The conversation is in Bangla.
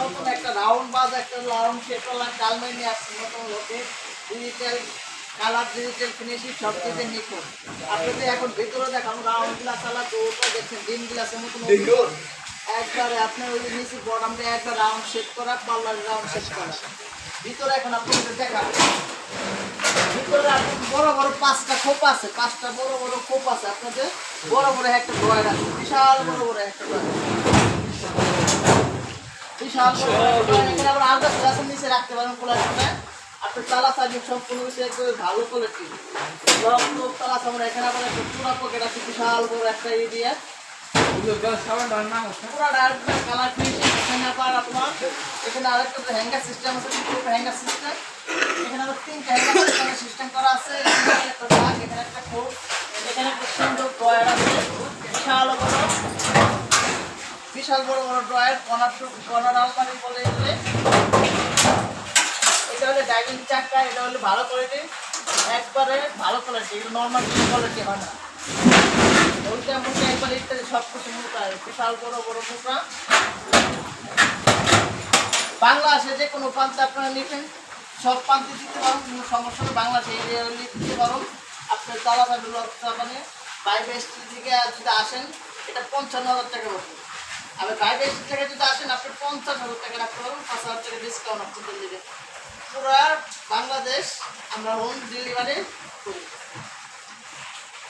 নতুন সব কিছু নিখুঁত আপনি যদি এখন ভিতরে দেখান রাউন্ড গ্লাস আলা দুটো দেখছেন ডিম গ্লাসের মতন একবারে আপনি ওই নিচে বটমটা একটা রাউন্ড শেপ করা পাল্লার রাউন্ড শেপ করা ভিতরে এখন আপনি আপনি বড় বড় পাঁচটা খোপ আছে পাঁচটা বড় বড় খোপ আছে আপনাদের। বড় বড় একটা ড্রয়ার আছে বিশাল বড় বড় একটা ড্রয়ার। বিশাল এখানে আবার গ্লাসের নিচে রাখতে পারেন খোলার সময় আপনার তালা সার্ভিস সম্পূর্ণ কিছু একদম ভালো কোয়ালিটি লক লক তালা সামনে এখানে আবার একটা পুরা পকেট আছে বিশাল বড় একটা এরিয়া কালার ফিনিশিং এখানে আবার আপনার এখানে আরেকটা হ্যাঙ্গার সিস্টেম আছে হ্যাঙ্গার সিস্টেম এখানে আবার তিনটা হ্যাঙ্গার সিস্টেম করা আছে, এখানে একটা রাগ এখানে একটা সুন্দর ড্রয়ার আছে। বিশাল বড় বিশাল বড় বড় ড্রয়ার কর্নার কর্নার আলমারি বলে এটা হলো ডাইনিং চাকা, এটা হলো ভালো কোয়ালিটি একবারে ভালো কোয়ালিটি এগুলো নর্মাল কোয়ালিটি হয় না। ওইটা মুখে একবার ইত্যাদি সব কিছু মোটা বিশাল বড় বড় মোটা বাংলা আছে যে কোনো প্রান্তে আপনারা লিখেন সব প্রান্তে দিতে পারেন কোনো সমস্যা নেই। বাংলাদেশে এরিয়া দিতে পারেন আপনার পাবে মানে বাইবে স্ট্রিট থেকে যদি আসেন, এটা পঞ্চান্ন হাজার টাকা বসে আবার বাইবে স্ট্রিট থেকে যদি আসেন, আপনি পঞ্চাশ হাজার টাকা রাখতে পারবেন, পাঁচ হাজার টাকা ডিসকাউন্ট আপনাদের দিবে। পুরো বাংলাদেশ আমরা হোম ডেলিভারি করি।